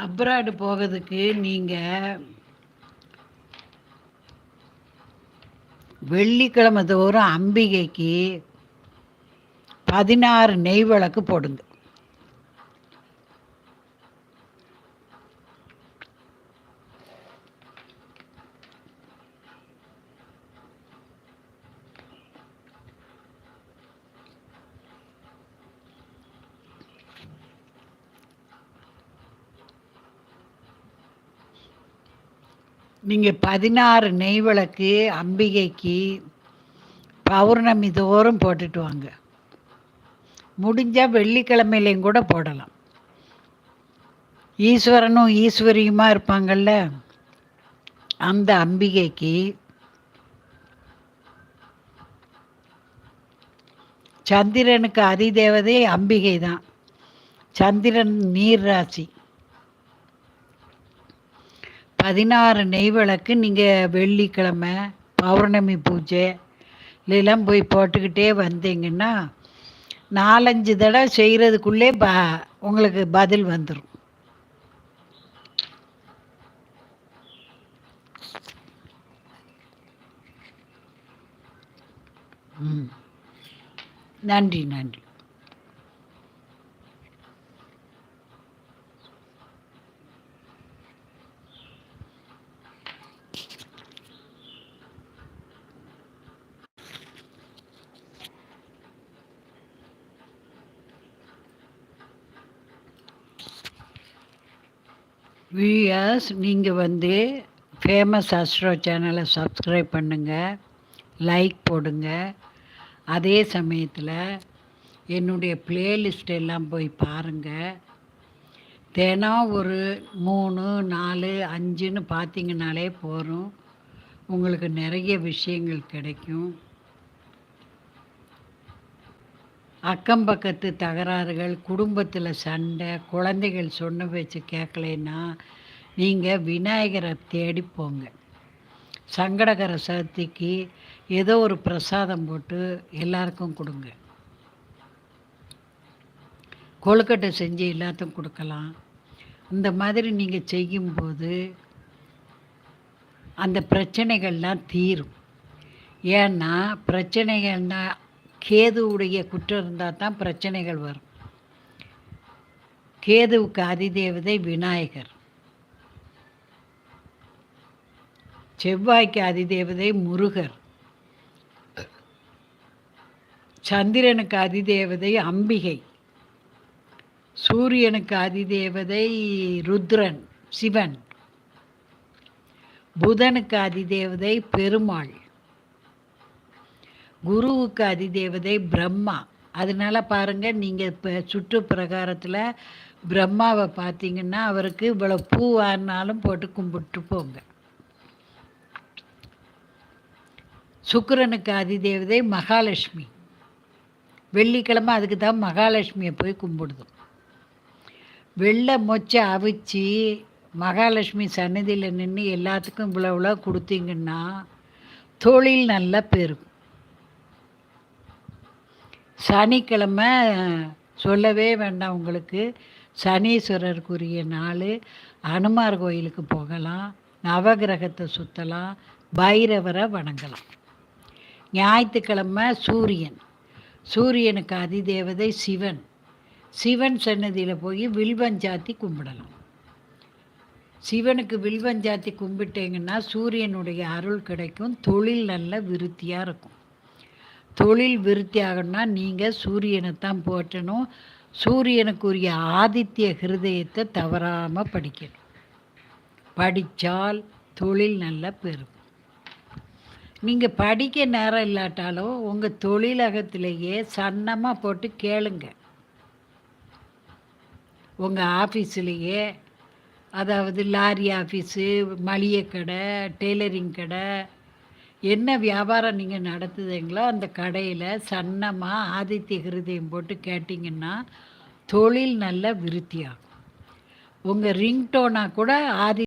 Abroad போகிறதுக்கு நீங்கள் வெள்ளிக்கிழமை தோறும் அம்பிகைக்கு பதினாறு நெய் விளக்கு போடுங்க. நீங்கள் பதினாறு நெய் விளக்கு அம்பிகைக்கு பௌர்ணமி தோறும் போட்டுட்டு வாங்க. முடிஞ்சால் வெள்ளிக்கிழமையிலையும் கூட போடலாம். ஈஸ்வரனும் ஈஸ்வரியுமா இருப்பாங்கள்ல அந்த அம்பிகைக்கு சந்திரனுக்கு அதிதேவதை அம்பிகை தான் சந்திரன் நீர் ராசி. பதினாறு நெய் விளக்கு நீங்கள் வெள்ளிக்கிழமை பௌர்ணமி பூஜை இதெல்லாம் போய் போட்டுக்கிட்டே வந்தீங்கன்னா நாலஞ்சு தடவை செய்கிறதுக்குள்ளே ப உங்களுக்கு பதில் வந்துடும் ம். நன்றி நன்றி. வியூயர்ஸ் நீங்கள் வந்து ஃபேமஸ் அஸ்ட்ரோ சேனலை சப்ஸ்கிரைப் பண்ணுங்கள் லைக் போடுங்க. அதே சமயத்தில் என்னுடைய பிளேலிஸ்ட் எல்லாம் போய் பாருங்கள் தினம் ஒரு மூணு நாலு அஞ்சுன்னு பார்த்தீங்கனாலே போதும். உங்களுக்கு நிறைய விஷயங்கள் கிடைக்கும். அக்கம் பக்கத்து தகராறுகள் குடும்பத்தில் சண்டை குழந்தைகள் சொன்ன பேச்சு கேட்கலைன்னா நீங்கள் விநாயகரை தேடி போங்க. சங்கடகர சதுர்த்திக்கு ஏதோ ஒரு பிரசாதம் போட்டு எல்லாருக்கும் கொடுங்க. கொழுக்கட்டை செஞ்சு எல்லாத்துக்கும் கொடுக்கலாம். இந்த மாதிரி நீங்கள் செய்யும்போது அந்த பிரச்சனைகள்லாம் தீரும். ஏன்னா பிரச்சனைகள்னா கேதுவுடைய குற்றம் இருந்தால் தான் பிரச்சனைகள் வரும். கேதுவுக்கு அதிதேவதை விநாயகர். செவ்வாய்க்கு அதிதேவதை முருகர். சந்திரனுக்கு அதிதேவதை அம்பிகை. சூரியனுக்கு அதிதேவதை ருத்ரன் சிவன். புதனுக்கு அதிதேவதை பெருமாள். குருவுக்கு அதிதேவதை பிரம்மா. அதனால பாருங்கள் நீங்கள் இப்போ சுற்று பிரகாரத்தில் பிரம்மாவை பார்த்தீங்கன்னா அவருக்கு இவ்வளோ பூவானாலும் போட்டு கும்பிட்டு போங்க. சுக்கிரனுக்கு அதிதேவதை மகாலட்சுமி. வெள்ளிக்கிழமை அதுக்கு தான் மகாலட்சுமியை போய் கும்பிடுதும். வெள்ளை மொச்சை அவிச்சு மகாலட்சுமி சன்னதியில் நின்று எல்லாத்துக்கும் இவ்வளோ இவ்வளோ கொடுத்தீங்கன்னா தொழில் நல்லா பெருகும். சனிக்கிழமை சொல்லவே வேண்டாம் உங்களுக்கு. சனீஸ்வரருக்குரிய நாள். அனுமார் கோயிலுக்கு போகலாம். நவகிரகத்தை சுற்றலாம் பைரவரை வணங்கலாம். ஞாயிற்றுக்கிழமை சூரியன். சூரியனுக்கு அதிதேவதை சிவன். சிவன் சன்னதியில் போய் வில்வஞ்சாத்தி கும்பிடலாம். சிவனுக்கு வில்வஞ்சாத்தி கும்பிட்டீங்கன்னா சூரியனுடைய அருள் கிடைக்கும். தொழில் நல்ல விருத்தியாக இருக்கும். தொழில் விருத்தி ஆகணும்னா நீங்கள் சூரியனை தான் போற்றணும். சூரியனுக்குரிய ஆதித்ய ஹிருதயத்தை தவறாமல் படிக்கணும். படித்தால் தொழில் நல்லா பெறும் நீங்கள் படிக்க நேரம் இல்லாட்டாலும் உங்கள் தொழிலகத்திலேயே சன்னமாக போட்டு கேளுங்க. உங்கள் ஆஃபீஸ்லேயே அதாவது லாரி ஆஃபீஸு மளிகை கடை டெய்லரிங் கடை என்ன வியாபாரம் நீங்கள் நடத்துதீங்களோ அந்த கடையில் சன்னமாக ஆதித்ய ஹிருதயம் போட்டு கேட்டிங்கன்னா தொழில் நல்ல விருத்தியாகும். உங்கள் ரிங்டோனாக கூட ஆதி